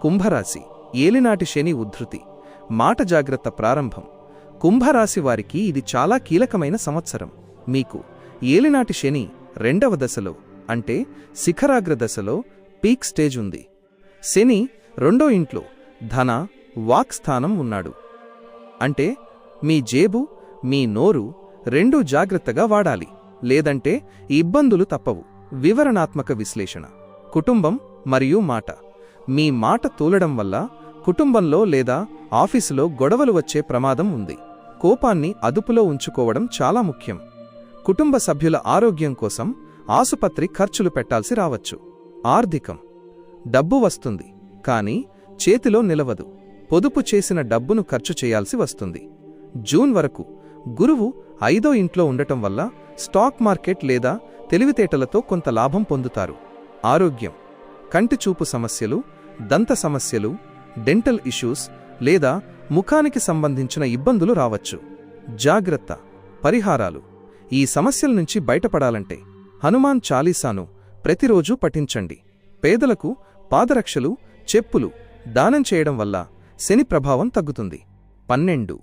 కుంభరాశి ఏలినాటి శని ఉద్ధృతి మాట జాగ్రత్త ప్రారంభం. కుంభరాశి వారికి ఇది చాలా కీలకమైన సంవత్సరం. మీకు ఏలినాటి శని రెండవ దశలో అంటే శిఖరాగ్ర దశలో పీక్ స్టేజ్ ఉంది. శని రెండో ఇంట్లో ధన వాక్ స్థానం ఉన్నాడు. అంటే మీ జేబు మీ నోరు రెండూ జాగ్రత్తగా వాడాలి. లేదంటే ఇబ్బందులు తప్పవు. వివరణాత్మక విశ్లేషణ. కుటుంబం మరియు మాట. మీ మాట తూలడం వల్ల కుటుంబంలో లేదా ఆఫీసులో గొడవలు వచ్చే ప్రమాదం ఉంది. కోపాన్ని అదుపులో ఉంచుకోవడం చాలా ముఖ్యం. కుటుంబ సభ్యుల ఆరోగ్యం కోసం ఆసుపత్రి ఖర్చులు పెట్టాల్సి రావచ్చు. ఆర్థికం. డబ్బు వస్తుంది కానీ చేతిలో నిలవదు. పొదుపు చేసిన డబ్బును ఖర్చు చేయాల్సి వస్తుంది. జూన్ వరకు గురువు ఐదో ఇంట్లో ఉండటం వల్ల స్టాక్ మార్కెట్ లేదా తెలివితేటలతో కొంత లాభం పొందుతారు. ఆరోగ్యం. కంటి చూపు సమస్యలు దంత సమస్యలు డెంటల్ ఇష్యూస్ లేదా ముఖానికి సంబంధించిన ఇబ్బందులు రావచ్చు. జాగ్రత్త పరిహారాలు. ఈ సమస్యల నుంచి బయటపడాలంటే హనుమాన్ చాలీసాను ప్రతిరోజూ పఠించండి. పేదలకు పాదరక్షలు చెప్పులు దానం చేయడం వల్ల శని ప్రభావం తగ్గుతుంది. పన్నెండు